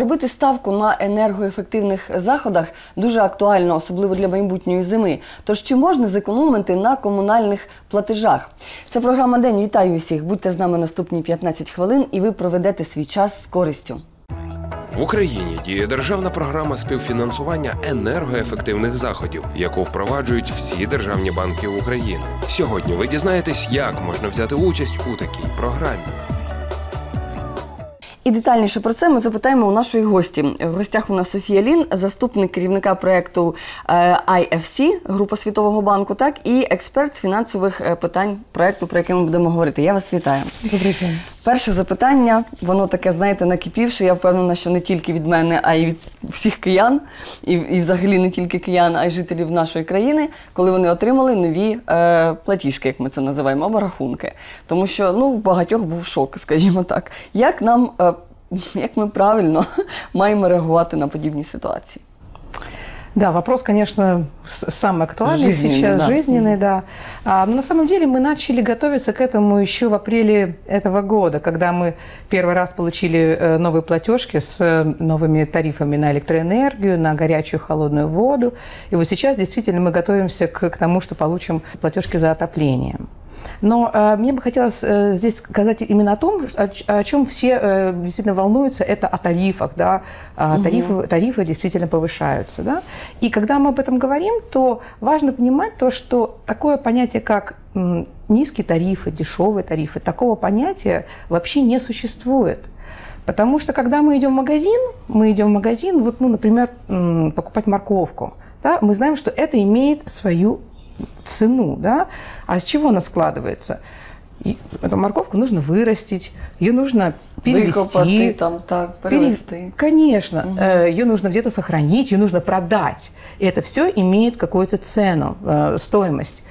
Робити ставку на енергоефективних заходах дуже актуально, особливо для майбутньої зими. Тож чи можна зекономити на комунальних платежах? Це програма День. Вітаю усіх. Будьте з нами наступні 15 хвилин, і ви проведете свій час з користю. В Україні діє державна програма співфінансування енергоефективних заходів, яку впроваджують всі державні банки України. Сьогодні ви дізнаєтесь, як можна взяти участь у такій програмі. І детальніше про це ми запитаємо у нашої гості. В гостях у нас Софія Лін, заступник керівника проекту е, IFC, група Світового банку, так і експерт з фінансових е, питань проекту, про який ми будемо говорити. Я вас вітаю. Добрий день. Перше запитання, воно таке, знаєте, накипівше. Я впевнена, що не тільки від мене, а й від всіх киян, і, і взагалі не тільки киян, а й жителів нашої країни, коли вони отримали нові е, платіжки, як ми це називаємо, або рахунки. Тому що ну, багатьох був шок, скажімо так. Як нам, е, як ми правильно маємо реагувати на подібні ситуації? Да, вопрос, конечно, самый актуальный Жизненный, сейчас, да. жизненный, да. А, но на самом деле мы начали готовиться к этому еще в апреле этого года, когда мы первый раз получили э, новые платежки с э, новыми тарифами на электроэнергию, на горячую холодную воду. И вот сейчас действительно мы готовимся к, к тому, что получим платежки за отопление. Но э, мне бы хотелось э, здесь сказать именно о том, о, о чем все э, действительно волнуются, это о тарифах, да, А тарифы, тарифы действительно повышаются, да. И когда мы об этом говорим, то важно понимать то, что такое понятие, как низкие тарифы, дешевые тарифы, такого понятия вообще не существует. Потому что когда мы идем в магазин, мы идем в магазин, вот, ну, например, покупать морковку, да, мы знаем, что это имеет свою цену, да, а с чего она складывается? И эту морковку нужно вырастить, ее нужно перевести. Там, так, Пере-. Конечно, э, ее нужно где-то сохранить, ее нужно продать. И это все имеет какую-то цену, э, стоимость.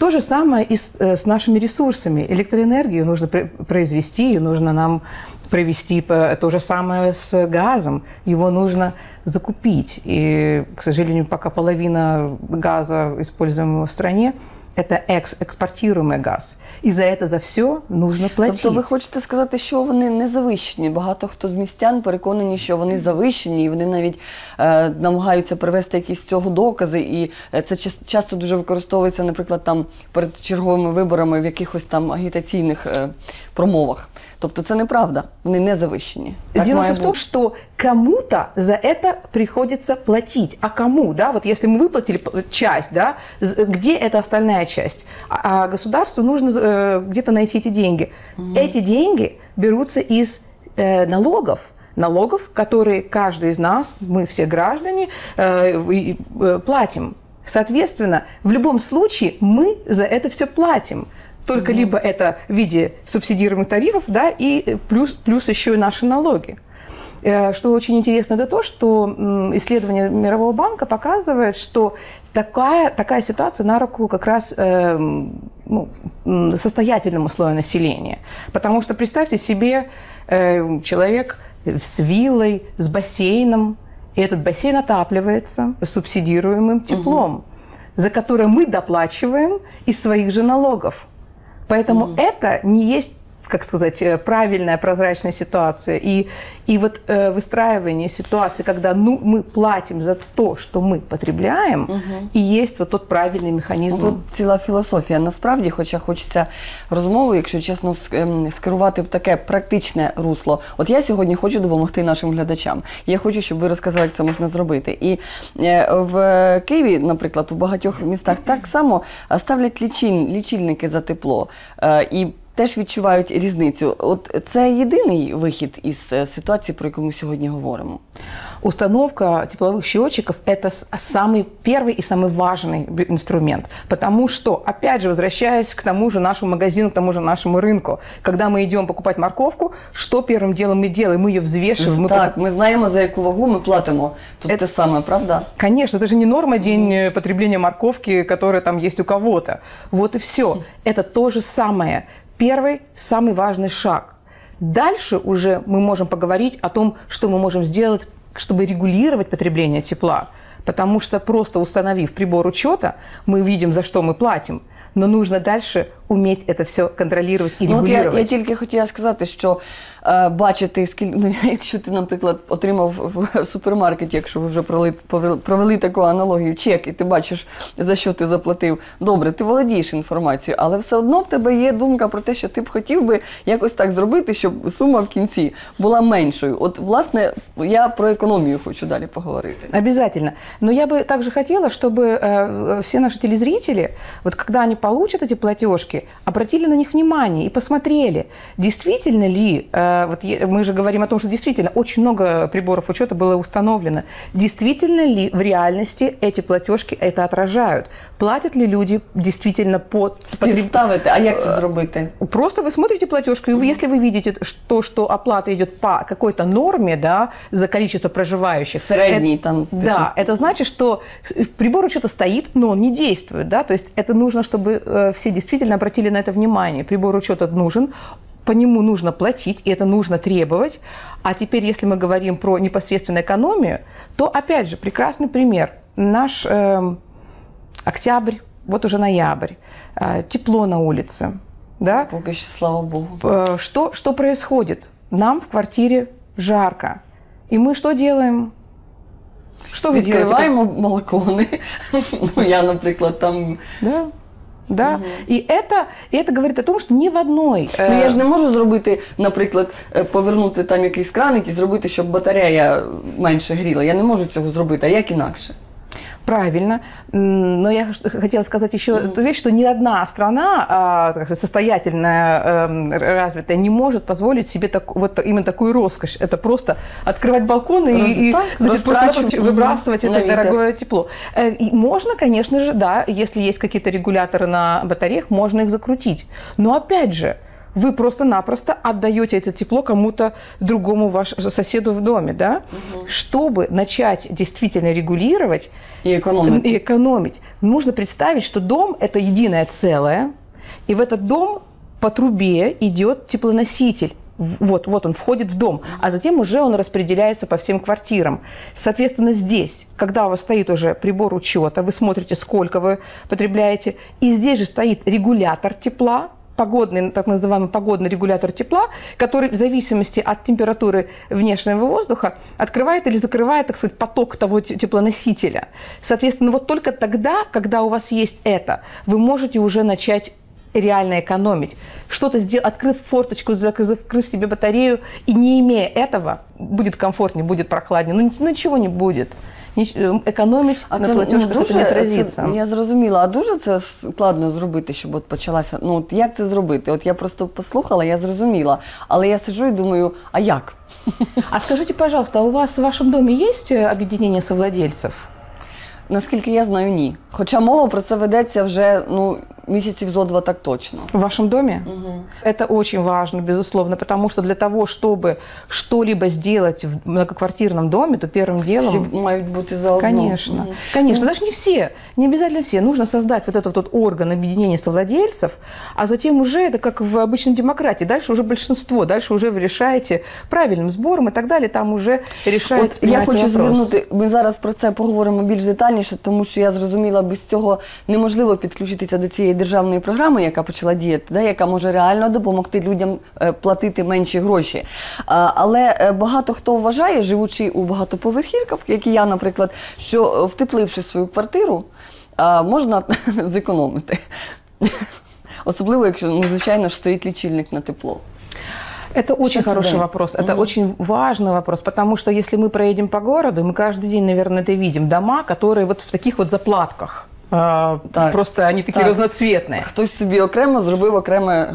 То же самое и с, э, с нашими ресурсами. Электроэнергию нужно пр- произвести, ее нужно нам провести. То же самое с газом. Его нужно закупить. И, к сожалению, пока половина газа, используемого в стране, это экс- экспортируемый газ. И за это, за все нужно платить. Тобто ви хочете сказати, що вони не завищені. Багато хто з містян переконані, що вони завищені, і вони навіть е, намагаються привести якісь з цього докази. І е, це час- часто дуже використовується, наприклад, там перед черговими виборами в якихось там агітаційних е, промовах. Тобто це неправда, вони не завищені. Так Дело має все в том, бути. кому-то за это приходится платить. А кому, да, вот если мы выплатили часть, да, где эта остальная часть? А, а государству нужно э, где-то найти эти деньги. Эти деньги берутся из э, налогов, налогов, которые каждый из нас, мы все граждане, э, э, платим. Соответственно, в любом случае мы за это все платим. Только либо это в виде субсидируемых тарифов, да, и э, плюс, плюс еще и наши налоги. Э, Что очень интересно, это то, что исследование Мирового банка показывает, что такая, такая ситуация на руку как раз эм, ну, состоятельному слою населения. Потому что представьте себе э, человек с виллой, с бассейном, и этот бассейн отапливается субсидируемым теплом, за которое мы доплачиваем из своих же налогов. Поэтому это не есть как сказать, э, правильная прозрачная ситуация. И, и вот э, выстраивание ситуации, когда ну, мы платим за то, что мы потребляем, и есть вот тот правильный механизм. Ну, Тут ціла філософія. Насправді, хоча хочеться розмову, якщо чесно, ск- ем, скерувати в таке практичне русло. От я сьогодні хочу допомогти нашим глядачам. Я хочу, щоб ви розказали, як це можна зробити. І е, в Києві, наприклад, в багатьох містах так само е, ставлять лічильн- лічильники за тепло. Е, І Теж відчувають різницю. От це єдиний вихід із е, ситуації, про яку ми сьогодні говоримо. Установка тепловых счетчиков – это с- самый первый и самый важный б- инструмент. Потому что, опять же, возвращаясь к тому же нашему магазину, к тому же нашему рынку, когда мы идем покупать морковку, что первым делом мы делаем? Мы ее взвешиваем. мы так, ми знаємо, за яку вагу ми платимо. Тут Це- те саме, правда? Конечно, это же не норма день э, потребления морковки, которая там есть у кого-то. Вот и все. Это то же самое. Первый, самый важный шаг. Дальше уже мы можем поговорить о том, что мы можем сделать, чтобы регулировать потребление тепла. Потому что просто установив прибор учета, мы видим, за что мы платим. Но нужно дальше уметь это все контролировать и Ну, от я, регулировать. я тільки хотіла сказати, що е, бачити, скільки, ну, якщо ти, наприклад, отримав в, в супермаркеті, якщо ви вже провели, провели, провели таку аналогію, чек, і ти бачиш, за що ти заплатив. Добре, ти володієш інформацією, але все одно в тебе є думка про те, що ти б хотів би якось так зробити, щоб сума в кінці була меншою. От, власне, я про економію хочу далі поговорити. Обязательно. Но я бы также хотела, чтобы э, все наши телезрители, вот когда они получат эти платежки, обратили на них внимание и посмотрели, действительно ли, э, вот мы же говорим о том, что действительно очень много приборов учета было установлено, действительно ли в реальности эти платежки это отражают, платят ли люди действительно по Співставити, а як це зробити? Просто вы смотрите платежку, и вы, если вы видите, что, что оплата идет по какой-то норме, да, за количество проживающих, Средний это- там, Да, это значит, что прибор учета стоит, но он не действует, да, то есть это нужно, чтобы э, все действительно обратили на это внимание. Прибор учета нужен, по нему нужно платить, и это нужно требовать. А теперь, если мы говорим про непосредственную экономию, то, опять же, прекрасный пример. Наш эм, октябрь, вот уже ноябрь, э, тепло на улице, да, що, слава Богу. Э, что, что происходит? Нам в квартире жарко. И мы что делаем? Что вы делаете? Відкриваємо балкони. Ну, я, наприклад, там. Да. Да. И, это, и это говорит о том, что ни в одной... э, Ну я ж не можу зробити, наприклад, е, повернути там якийсь краник і зробити, щоб батарея менше гріла. Я не можу цього зробити, а як інакше? Правильно. Но я хотела сказать еще эту вещь, что ни одна страна а, состоятельная, эм, развитая, не может позволить себе так, вот именно такую роскошь. Это просто открывать балконы и, Раз- и, так, значит, просто выбрасывать мгм, это на ветер. дорогое тепло. Э, и можно, конечно же, да, если есть какие-то регуляторы на батареях, можно их закрутить. Но опять же, вы просто-напросто отдаете это тепло кому-то другому вашему соседу в доме, да? Чтобы начать действительно регулировать, І економити. и экономить. Нужно представить, что дом – это единое целое, и в этот дом по трубе идет теплоноситель. Вот, вот он входит в дом, а затем уже он распределяется по всем квартирам. Соответственно, здесь, когда у вас стоит уже прибор учета, вы смотрите, сколько вы потребляете, и здесь же стоит регулятор тепла, погодный, так называемый погодный регулятор тепла, который в зависимости от температуры внешнего воздуха открывает или закрывает, так сказать, поток того те- теплоносителя. Соответственно, вот только тогда, когда у вас есть это, вы можете уже начать реально экономить. Что-то сделать, открыв форточку, зак- закрыв себе батарею, и не имея этого, будет комфортнее, будет прохладнее. Ну, ничего не будет. Нич- э, Экономить на платежках это не отразится. ну, Це, я зрозуміла, а дуже це складно зробити, щоб от почалася. Ну от як це зробити? От я просто послухала, я зрозуміла. Але я сиджу і думаю, а як? А скажите, пожалуйста, а у вас в вашем доме есть э, объединение совладельцев? Наскільки я знаю, ні. Хоча мова про це ведеться вже ну, місяців зо два так точно. В вашем доме? Это очень важно, безусловно, потому что для того, чтобы что-либо сделать в многоквартирном доме, то первым делом... Всі мають бути заодно. Конечно, Мгм. конечно. Даже не все, не обязательно все. Нужно создать вот этот вот орган объединения совладельцев, а затем уже это как в обычной демократии. Дальше уже большинство, дальше уже вы решаете правильным сбором и так далее. Там уже решается От я хочу вопрос. звернути. Ми зараз про це поговоримо більш детальніше, тому що я зрозуміла, без цього неможливо підключитися до цієї державної програми, яка почала діяти, да, яка може реально допомогти людям е, платити менші гроші. А, але е, багато хто вважає, живучи у багатоповерхівках, як і я, наприклад, що е, втепливши свою квартиру, а, можна зекономити. Особливо, якщо ну, звичайно ж стоїть лічильник на тепло. Это очень Что хороший да. вопрос. Это очень важный вопрос, потому что если мы проедем по городу, мы каждый день, наверное, это видим. Дома, которые вот в таких вот заплатках. А, Так. Просто они такие Так. разноцветные. Хтось собі окремо зробив окреме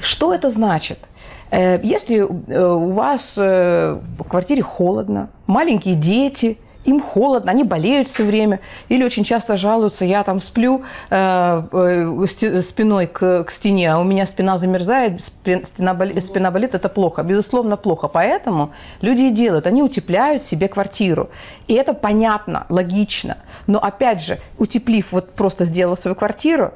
Что это значит? Э, Если э, у вас э, в квартире холодно, маленькие дети, им холодно, они болеют все время, или очень часто жалуются, я там сплю э, э, спиной к, к стене, а у меня спина замерзает, спи- стена болит, спина болит, это плохо, безусловно плохо. Поэтому люди и делают, они утепляют себе квартиру. И это понятно, логично. Но опять же, утеплив, вот просто сделав свою квартиру,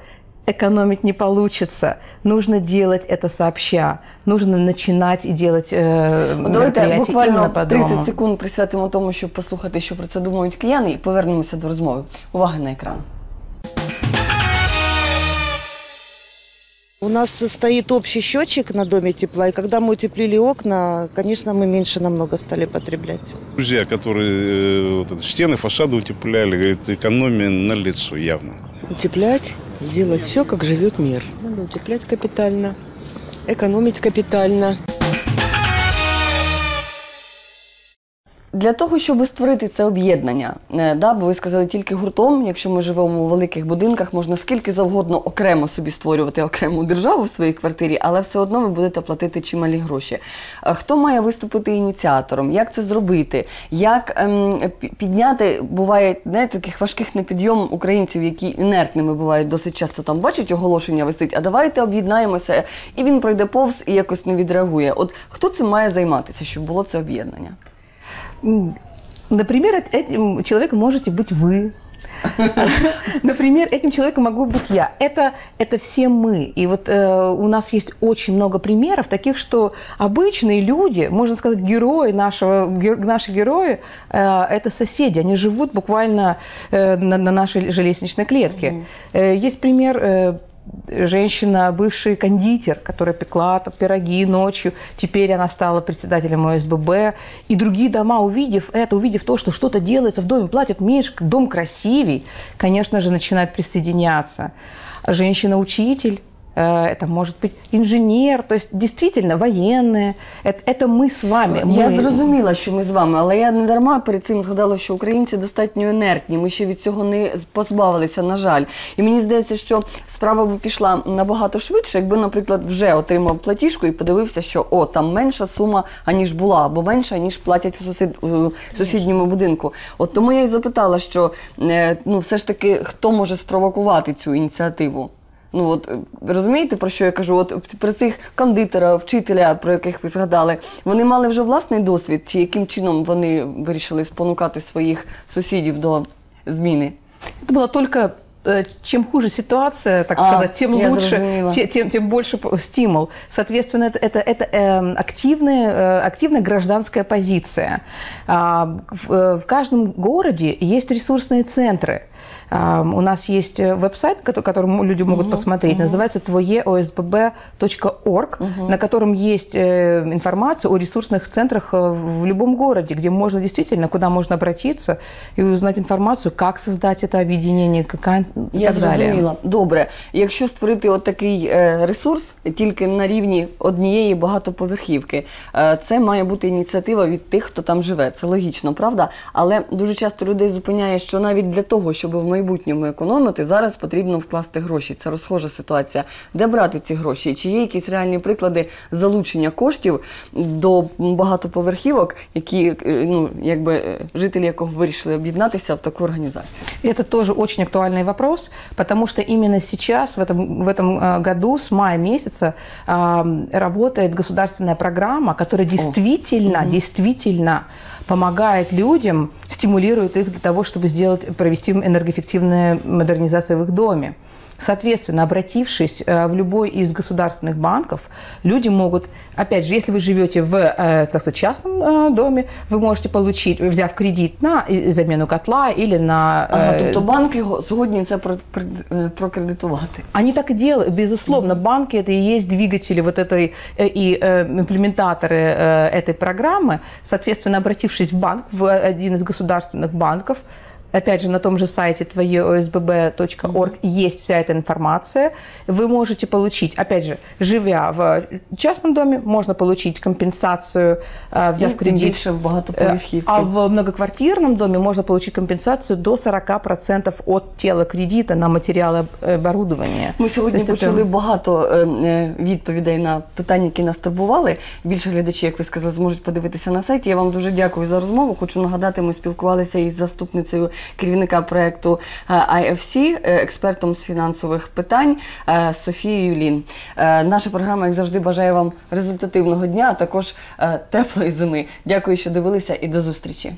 экономить не получится. Нужно делать это сообща. Нужно начинать и делать э, От Давайте мероприятия буквально по 30 дому. секунд присвятимо тому, щоб послухати, що про це думають кияни, і повернемося до розмови. Увага на екран. У нас стоит общий счетчик на доме тепла, и когда мы утеплили окна, конечно, мы меньше намного стали потреблять. Друзья, которые э, вот стены, фасады утепляли, говорит, экономия на лицо явно. утеплять, делать все, как живет мир. Надо утеплять капитально, экономить капитально. Для того, щоб створити це об'єднання, е, да, бо ви сказали тільки гуртом, якщо ми живемо у великих будинках, можна скільки завгодно окремо собі створювати окрему державу в своїй квартирі, але все одно ви будете платити чималі гроші. Е, Хто має виступити ініціатором? Як це зробити? Як ем, підняти буває не таких важких на підйом українців, які інертними бувають досить часто там бачать оголошення висить, а давайте об'єднаємося, і він пройде повз і якось не відреагує. От хто цим має займатися, щоб було це об'єднання? Например, эт- этим человеком можете быть вы. Например, этим человеком могу быть я. Это, это все мы. И вот э, у нас есть очень много примеров таких, что обычные люди, можно сказать, герои нашего, ге- наши герои, э, это соседи. Они живут буквально э, на, на нашей же лестничной клетке. Э, есть пример э, женщина, бывший кондитер, которая пекла пироги ночью. Теперь она стала председателем ОСББ. И другие дома, увидев это, увидев то, что что-то делается в доме, платят меньше, дом красивей, конечно же, начинают присоединяться. Женщина-учитель, это может быть инженер, то есть действительно военные. Это, это мы с вами. Я Мы- зрозуміла, що ми з вами, але я не дарма перед цим згадала, що українці достатньо інертні. Ми ще від цього не позбавилися, на жаль. І мені здається, що справа б пішла набагато швидше, якби, наприклад, вже отримав платіжку і подивився, що о, там менша сума, аніж була, або менша, ніж платять у, сусід, у сусідньому будинку. От тому я й запитала, що е, ну, все ж таки, хто може спровокувати цю ініціативу? Ну от е, розумієте про що я кажу? От про цих кондитера, вчителя, про яких ви згадали, вони мали вже власний досвід, чи яким чином вони вирішили спонукати своїх сусідів до зміни? Это было только э, чем хуже ситуация, так А, сказать, тем я лучше, зрозумела. те- тем, тем больше п- стимул. Соответственно, это, это, это эм, активная, э, активная гражданская позиция. А, В, э, в каждом городе есть ресурсные центры. А, У нас есть э, веб-сайт, кото- который люди могут посмотреть, называется твоеосбб.орг, на котором есть э, информация о ресурсных центрах э, в любом городе, где можно действительно, куда можно обратиться и узнать информацию, как создать это объединение, какая и Я так далее. зрозуміла. Добре. Якщо створити от такий е, ресурс тільки на рівні однієї багатоповерхівки, е, це має бути ініціатива від тих, хто там живе. Це логічно, правда? Але дуже часто людей зупиняє, що навіть для того, щоб в майбутньому економити, зараз потрібно вкласти гроші. Це розхожа ситуація. Де брати ці гроші? Чи є якісь реальні приклади залучення коштів до багатоповерхівок, які е, ну якби е, жителі якого вирішили об'єднатися в таку організацію? И Это тоже очень актуальный вопрос, потому что именно сейчас, в этом, в этом э, году, с мая месяца, ам, работает государственная программа, которая действительно, действительно помогает людям, стимулирует их для того, чтобы сделать, провести энергоэффективную модернизацию в их доме. Соответственно, обратившись э, в любой из государственных банков, люди могут, опять же, если вы живете в э, так сказать, частном э, доме, вы можете получить, взяв кредит на замену котла или на... Ага, тобто банки його згодні це прокредитувати. Они так и делают, безусловно. Банки это и есть двигатели вот этой и имплементаторы этой программы. Соответственно, обратившись в банк, в один из государственных банков, Опять же, на том же сайте твоеосбб.орг есть вся эта информация. Вы можете получить, опять же, живя в частном доме, можно получить компенсацию, э, взяв І тим кредит. більше в Э, багатоповерхівці. А в многоквартирном доме можно получить компенсацию до 40% от тела кредита на материалы э, оборудования. Ми сьогодні Тобто це- почули багато е, е, відповідей на питання, які нас турбували. Більше глядачі, як ви сказали, зможуть подивитися на сайті. Я вам дуже дякую за розмову. Хочу нагадати, ми спілкувалися із заступницею керівника проекту е, IFC, е, експертом з фінансових питань е, Софією Лін. Наша програма, як завжди, бажає вам результативного дня, а також теплої зими. Дякую, що дивилися, і до зустрічі.